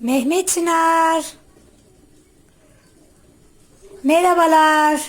Mehmet Çınar. Merhabalar.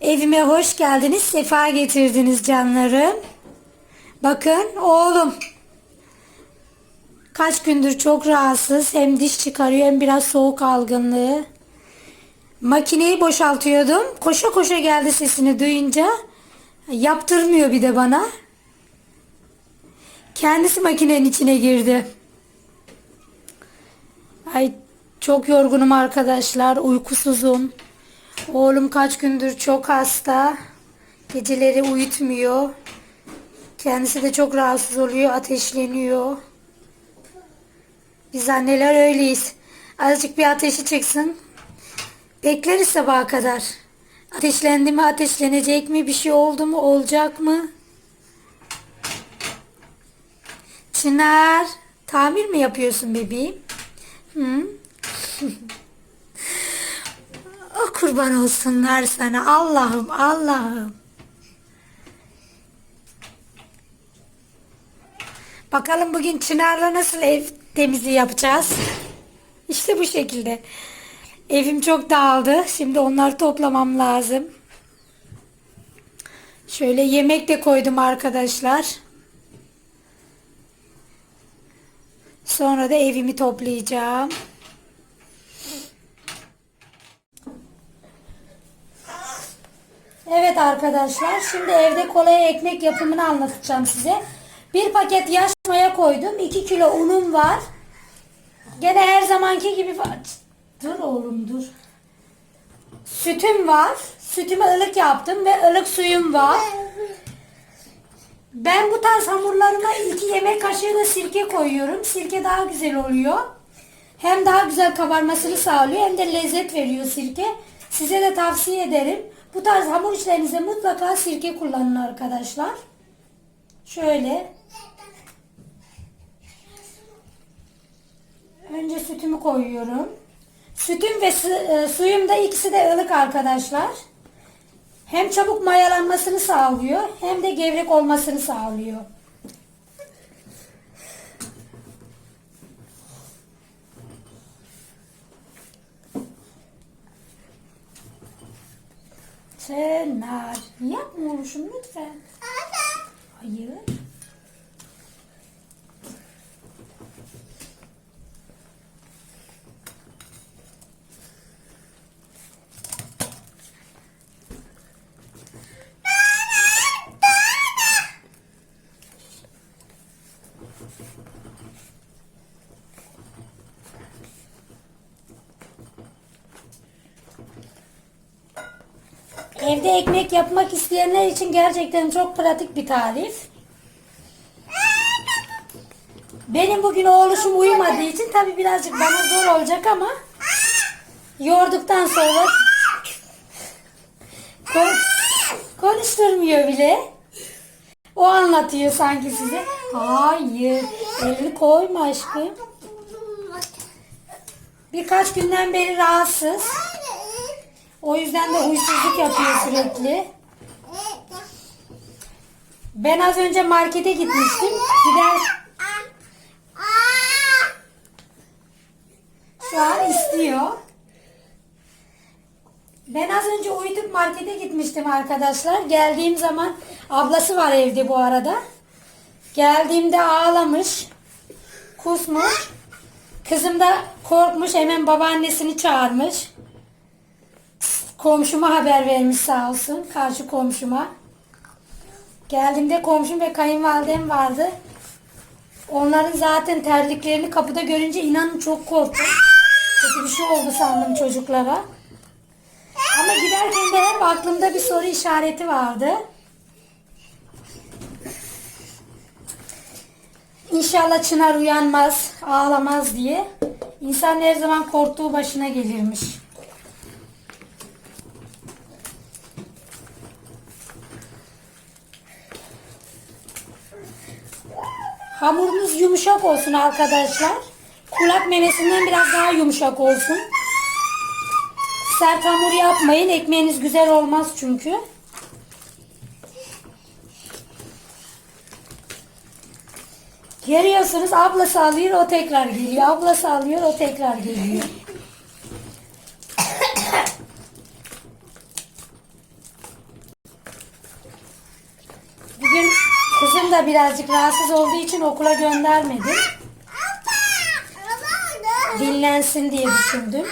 Evime hoş geldiniz. Sefa getirdiniz canlarım. Bakın oğlum. Kaç gündür çok rahatsız. Hem diş çıkarıyor hem biraz soğuk algınlığı. Makineyi boşaltıyordum. Koşa koşa geldi sesini duyunca. Yaptırmıyor bir de bana. Kendisi makinenin içine girdi. Ay çok yorgunum arkadaşlar. Uykusuzum. Oğlum kaç gündür çok hasta. Geceleri uyutmuyor. Kendisi de çok rahatsız oluyor. Ateşleniyor. Biz anneler öyleyiz. Azıcık bir ateşi çıksın. Bekleriz sabaha kadar. Ateşlendi mi ateşlenecek mi? Bir şey oldu mu olacak mı? Çınar, tamir mi yapıyorsun bebeğim? Hı? oh, kurban olsunlar sana. Allah'ım, Allah'ım. Bakalım bugün Çınar'la nasıl ev temizliği yapacağız? İşte bu şekilde. Evim çok dağıldı. Şimdi onları toplamam lazım. Şöyle yemek de koydum arkadaşlar. Sonra da evimi toplayacağım. Evet arkadaşlar şimdi evde kolay ekmek yapımını anlatacağım size. Bir paket yaş maya koydum. 2 kilo unum var. Gene her zamanki gibi. Dur oğlum dur. Sütüm var. Sütümü ılık yaptım ve ılık suyum var. Ben bu tarz hamurlarıma iki yemek kaşığı da sirke koyuyorum. Sirke daha güzel oluyor. Hem daha güzel kabarmasını sağlıyor hem de lezzet veriyor sirke. Size de tavsiye ederim. Bu tarz hamur işlerinize mutlaka sirke kullanın arkadaşlar. Şöyle. Önce sütümü koyuyorum. Sütüm ve su- e, suyum da ikisi de ılık arkadaşlar. Hem çabuk mayalanmasını sağlıyor hem de gevrek olmasını sağlıyor. Çınar. Yapma oluşum lütfen. Hayır. Evde ekmek yapmak isteyenler için gerçekten çok pratik bir tarif. Benim bugün oğluşum uyumadığı için tabi birazcık bana zor olacak ama yorduktan sonra kon- konuşturmuyor bile. O anlatıyor sanki size. Hayır. Elini koyma aşkım. Birkaç günden beri rahatsız. O yüzden de huysuzluk yapıyor sürekli. Ben az önce markete gitmiştim. Gider şu an istiyor. Ben az önce uyutup markete gitmiştim arkadaşlar. Geldiğim zaman ablası var evde bu arada. Geldiğimde ağlamış. Kusmuş. Kızım da korkmuş hemen babaannesini çağırmış. Komşuma haber vermiş sağ olsun. Karşı komşuma. Geldiğimde komşum ve kayınvalidem vardı. Onların zaten terliklerini kapıda görünce inanın çok korktum. Kötü bir şey oldu sandım çocuklara. Ama giderken de hep aklımda bir soru işareti vardı. İnşallah Çınar uyanmaz, ağlamaz diye. İnsan her zaman korktuğu başına gelirmiş. Hamurunuz yumuşak olsun arkadaşlar. Kulak memesinden biraz daha yumuşak olsun. Sert hamur yapmayın. Ekmeğiniz güzel olmaz çünkü. Görüyorsunuz ablası alıyor o tekrar geliyor. Ablası alıyor o tekrar geliyor. Bugün kızım da birazcık rahatsız olduğu için okula göndermedim. Dinlensin diye düşündüm.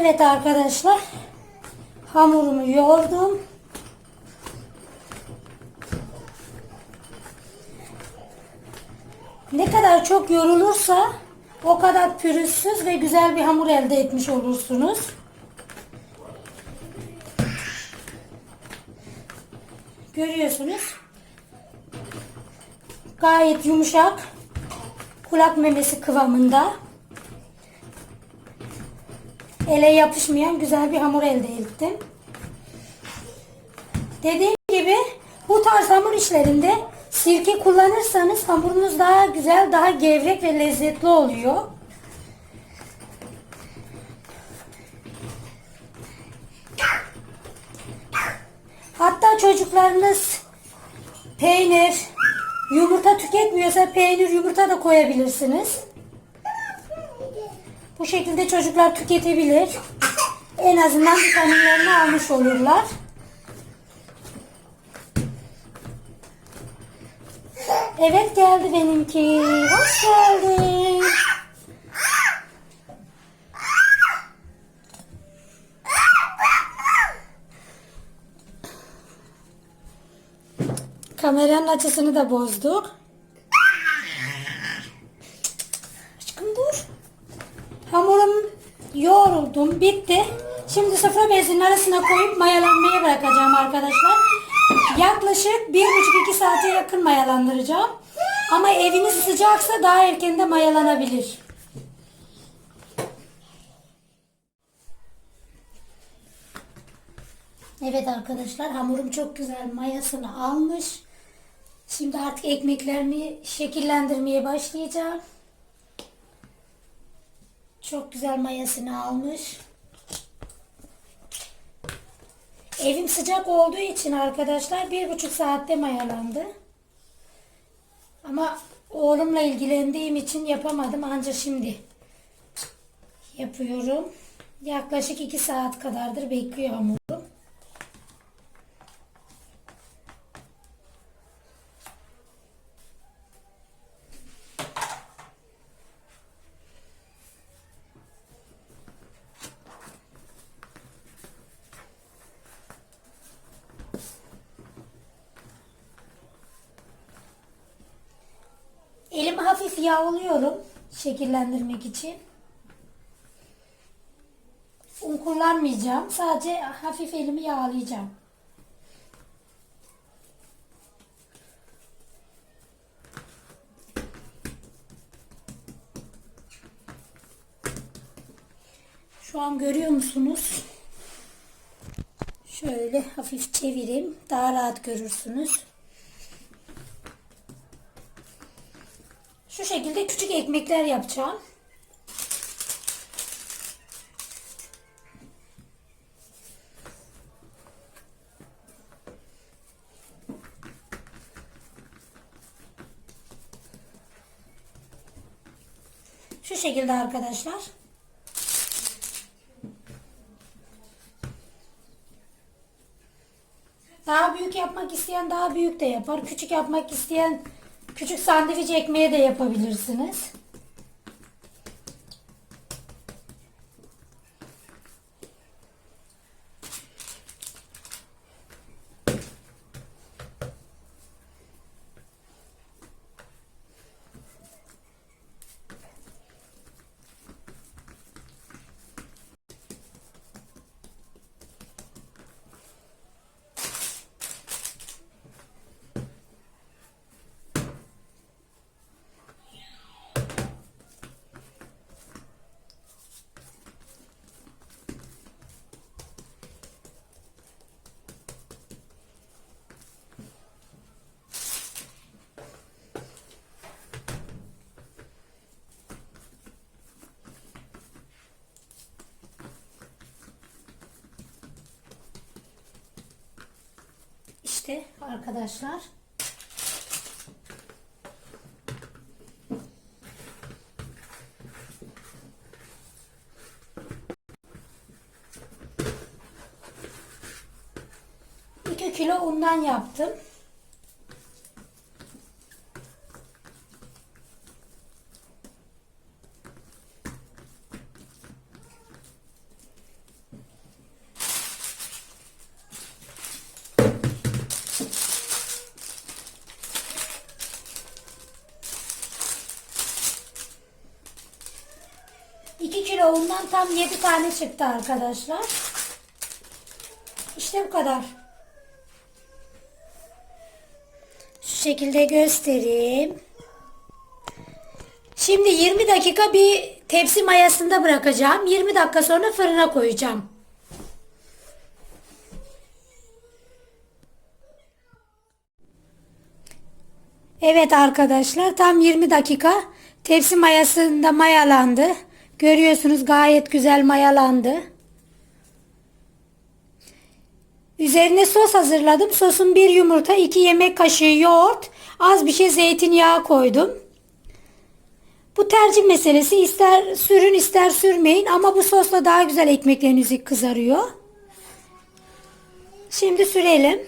Evet arkadaşlar. Hamurumu yoğurdum. Ne kadar çok yorulursa o kadar pürüzsüz ve güzel bir hamur elde etmiş olursunuz. Görüyorsunuz. Gayet yumuşak. Kulak memesi kıvamında. Ele yapışmayan güzel bir hamur elde ettim. Dediğim gibi bu tarz hamur işlerinde sirke kullanırsanız hamurunuz daha güzel, daha gevrek ve lezzetli oluyor. Hatta çocuklarınız peynir, yumurta tüketmiyorsa peynir, yumurta da koyabilirsiniz. Bu şekilde çocuklar tüketebilir. En azından vitaminlerini almış olurlar. Evet geldi benimki. Hoş geldin. Kameranın açısını da bozduk. Aşkım dur. Hamurum yoğruldum, bitti. Şimdi sıfır bezinin arasına koyup mayalanmaya bırakacağım arkadaşlar. Yaklaşık 1,5-2 saate yakın mayalandıracağım. Ama eviniz sıcaksa daha erken de mayalanabilir. Evet arkadaşlar hamurum çok güzel mayasını almış. Şimdi artık ekmeklerimi şekillendirmeye başlayacağım. Çok güzel mayasını almış. Evim sıcak olduğu için arkadaşlar bir buçuk saatte mayalandı. Ama oğlumla ilgilendiğim için yapamadım. Ancak şimdi yapıyorum. Yaklaşık iki saat kadardır bekliyor hamurum. Elimi hafif yağlıyorum şekillendirmek için. Un kullanmayacağım. Sadece hafif elimi yağlayacağım. Şu an görüyor musunuz? Şöyle hafif çevireyim. Daha rahat görürsünüz. Şu şekilde küçük ekmekler yapacağım. Şu şekilde arkadaşlar. Daha büyük yapmak isteyen daha büyük de yapar. Küçük yapmak isteyen küçük sandviç ekmeği de yapabilirsiniz. Pişti arkadaşlar. Kilo undan yaptım. Tam yedi tane çıktı arkadaşlar. İşte bu kadar. Şu şekilde göstereyim. Şimdi 20 dakika bir tepsi mayasında bırakacağım. 20 dakika sonra fırına koyacağım. Evet arkadaşlar tam 20 dakika tepsi mayasında mayalandı. Görüyorsunuz gayet güzel mayalandı. Üzerine sos hazırladım. Sosun bir yumurta, iki yemek kaşığı yoğurt, az bir şey zeytinyağı koydum. Bu tercih meselesi ister sürün ister sürmeyin ama bu sosla daha güzel ekmekleriniz kızarıyor. Şimdi sürelim.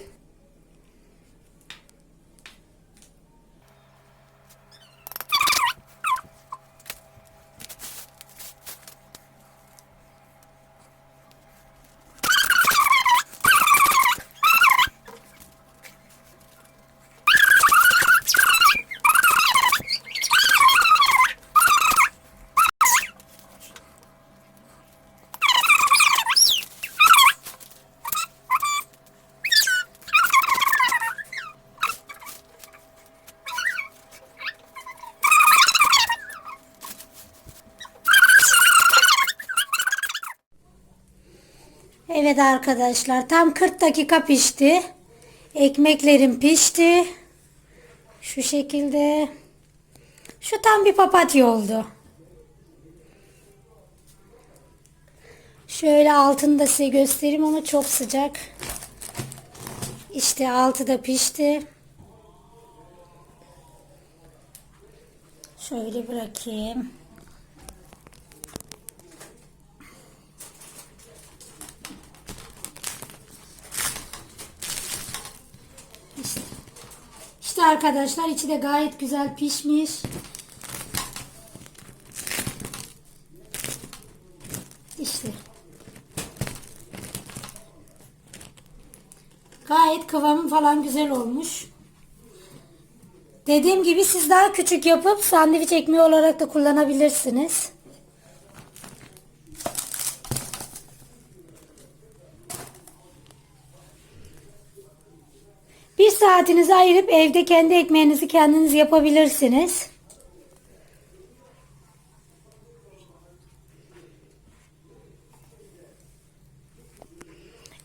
Evet arkadaşlar tam 40 dakika pişti. Ekmeklerim pişti. Şu şekilde. Şu tam bir papatya oldu. Şöyle altını da size göstereyim ama çok sıcak. İşte altı da pişti. Şöyle bırakayım. İşte arkadaşlar içi de gayet güzel pişmiş. İşte. Gayet kıvamı falan güzel olmuş. Dediğim gibi siz daha küçük yapıp sandviç ekmeği olarak da kullanabilirsiniz. Bir saatinizi ayırıp evde kendi ekmeğinizi kendiniz yapabilirsiniz.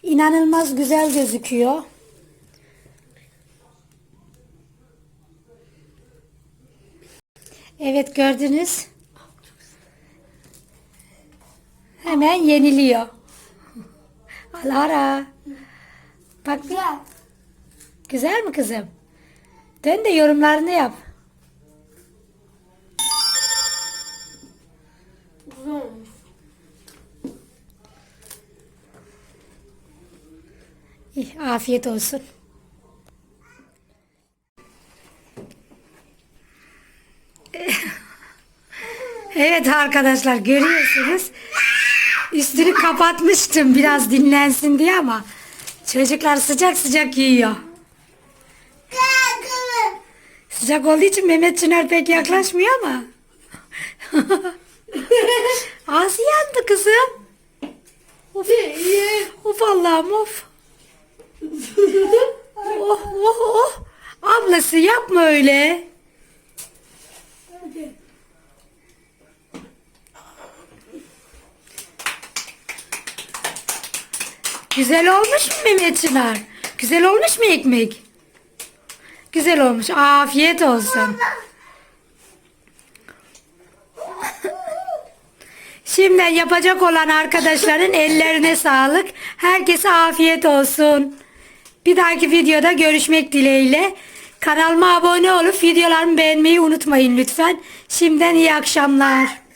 İnanılmaz güzel gözüküyor. Evet gördünüz. Hemen yeniliyor. Alara. Bak Güzel. Güzel mi kızım? Dön de yorumlarını yap. Güzel afiyet olsun. Evet arkadaşlar görüyorsunuz. Üstünü kapatmıştım biraz dinlensin diye ama çocuklar sıcak sıcak yiyor. Sıcak olduğu için Mehmet Çınar pek yaklaşmıyor ama. Ağzı yandı kızım. Of, of Allah'ım of. Oh oh oh. Ablası yapma öyle. Güzel olmuş mu Mehmet Çınar? Güzel olmuş mu ekmek? Güzel olmuş. Afiyet olsun. Şimdi yapacak olan arkadaşların ellerine sağlık. Herkese afiyet olsun. Bir dahaki videoda görüşmek dileğiyle. Kanalıma abone olup videolarımı beğenmeyi unutmayın lütfen. Şimdiden iyi akşamlar.